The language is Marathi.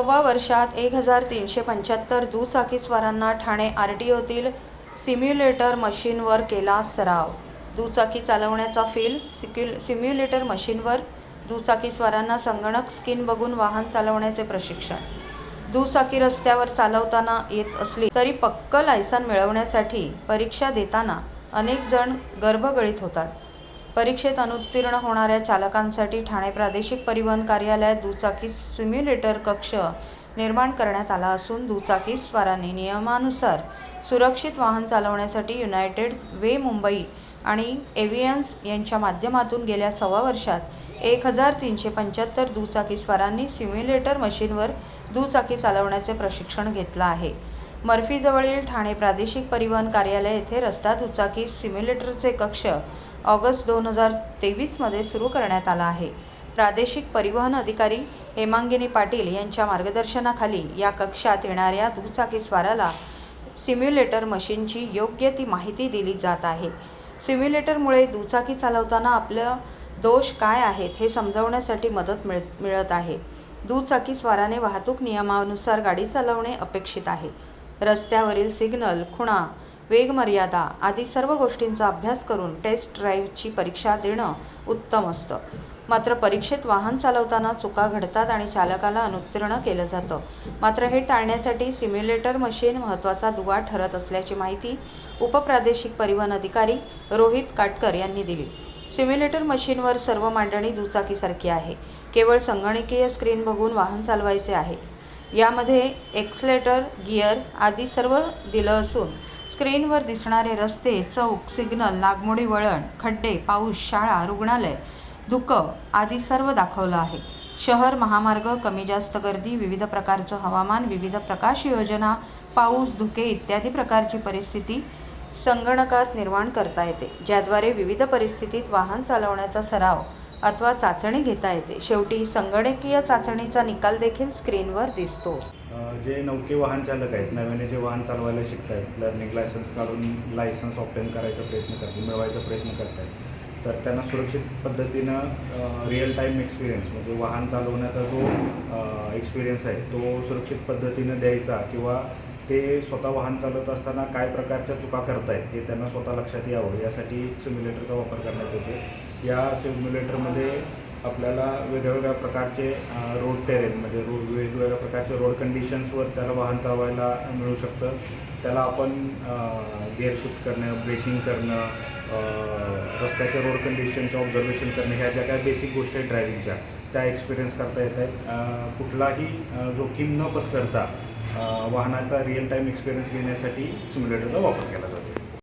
सव्वा वर्षात एक हजार तीनशे पंच्याहत्तर दुचाकीस्वारांना ठाणे आर टी ओतील सिम्युलेटर मशीनवर केला सराव. दुचाकी चालवण्याचा फील सिक्युल सिम्युलेटर मशीनवर दुचाकीस्वारांना संगणक स्किन बघून वाहन चालवण्याचे प्रशिक्षण. दुचाकी रस्त्यावर चालवताना येत असली तरी पक्क लायसन मिळवण्यासाठी परीक्षा देताना अनेक जण गर्भगळीत होतात. परीक्षेत अनुत्तीर्ण होणाऱ्या चालकांसाठी ठाणे प्रादेशिक परिवहन कार्यालयात दुचाकी सिम्युलेटर कक्ष निर्माण करण्यात आला असून दुचाकी स्वारांनी नियमानुसार सुरक्षित वाहन चालवण्यासाठी युनायटेड वे मुंबई आणि एव्हियन्स यांच्या माध्यमातून गेल्या सव्वा वर्षात एक हजार तीनशे पंच्याहत्तर दुचाकी स्वारांनी सिम्युलेटर मशीनवर दुचाकी चालवण्याचे प्रशिक्षण घेतलं आहे. मर्फीजवळील ठाणे प्रादेशिक परिवहन कार्यालय येथे रस्ता दुचाकी सिम्युलेटरचे कक्ष ऑगस्ट दोन हजार तेवीसमध्ये सुरू करण्यात आला आहे. प्रादेशिक परिवहन अधिकारी हेमांगिनी पाटील यांच्या मार्गदर्शनाखाली या कक्षात येणाऱ्या दुचाकीस्वाराला सिम्युलेटर मशीनची योग्य ती माहिती दिली जात आहे. सिम्युलेटरमुळे दुचाकी चालवताना आपलं दोष काय आहेत हे समजवण्यासाठी मदत मिळ मिळत आहे. दुचाकी स्वाराने वाहतूक नियमानुसार गाडी चालवणे अपेक्षित आहे. रस्त्यावरील सिग्नल खुणा वेगमर्यादा आदी सर्व गोष्टींचा अभ्यास करून टेस्ट ड्राईव्हची परीक्षा देणं उत्तम असतं. मात्र परीक्षेत वाहन चालवताना चुका घडतात आणि चालकाला अनुत्तीर्ण केलं जातं. मात्र हे टाळण्यासाठी सिम्युलेटर मशीन महत्त्वाचा दुवा ठरत असल्याची माहिती उपप्रादेशिक परिवहन अधिकारी रोहित काटकर यांनी दिली. सिम्युलेटर मशीनवर सर्व मांडणी दुचाकीसारखी आहे. केवळ संगणकीय स्क्रीन बघून वाहन चालवायचे आहे. यामध्ये एक्सलेटर गिअर आदी सर्व दिलं असून स्क्रीनवर दिसणारे रस्ते चौक सिग्नल नागमोडी वळण खड्डे पाऊस शाळा रुग्णालय धुकं आदी सर्व दाखवलं आहे. शहर महामार्ग कमी जास्त गर्दी विविध प्रकारचं हवामान विविध प्रकाश योजना पाऊस धुके इत्यादी प्रकारची परिस्थिती संगणकात निर्माण करता येते ज्याद्वारे विविध परिस्थितीत वाहन चालवण्याचा सराव अथवा चाचणी घेता येते. शेवटी संगणकीय चाचणीचा निकाल देखील स्क्रीनवर दिसतो. जे नौके वाहन चालक आहेत नव्याने जे वाहन चालवायला शिकत आहेत लर्निंग लायसन्स काढून लायसन्स ऑप्टेन करायचा प्रयत्न करतात मिळवायचा प्रयत्न करत आहेत तर त्यांना सुरक्षित पद्धतीनं रिअल टाईम एक्सपिरियन्स म्हणजे वाहन चालवण्याचा जो एक्सपिरियन्स आहे तो सुरक्षित पद्धतीनं द्यायचा किंवा ते स्वतः वाहन चालवत असताना काय प्रकारच्या चुका करतायत हे त्यांना स्वतः लक्षात यावं. यासाठी सिम्युलेटरचा वापर करण्यात येतो. या सिम्युलेटरमध्ये आपल्याला वेगवेगळ्या प्रकारचे रोड टेरेन म्हणजे रो वेगवेगळ्या प्रकारचे रोड कंडिशन्सवर त्याला वाहन चालवायला मिळू शकतं. त्याला आपण गिअर शिफ्ट करणं ब्रेकिंग करणं रस्त्याच्या रोड कंडिशनचं ऑब्झर्वेशन करणं ह्या ज्या काही बेसिक गोष्टी आहेत ड्रायव्हिंगच्या त्या एक्सपिरियन्स करता येत आहेत. कुठलाही जोखीम न पत्करता वाहनाचा रिअल टाईम एक्सपिरियन्स घेण्यासाठी सिम्युलेटरचा वापर केला जातो.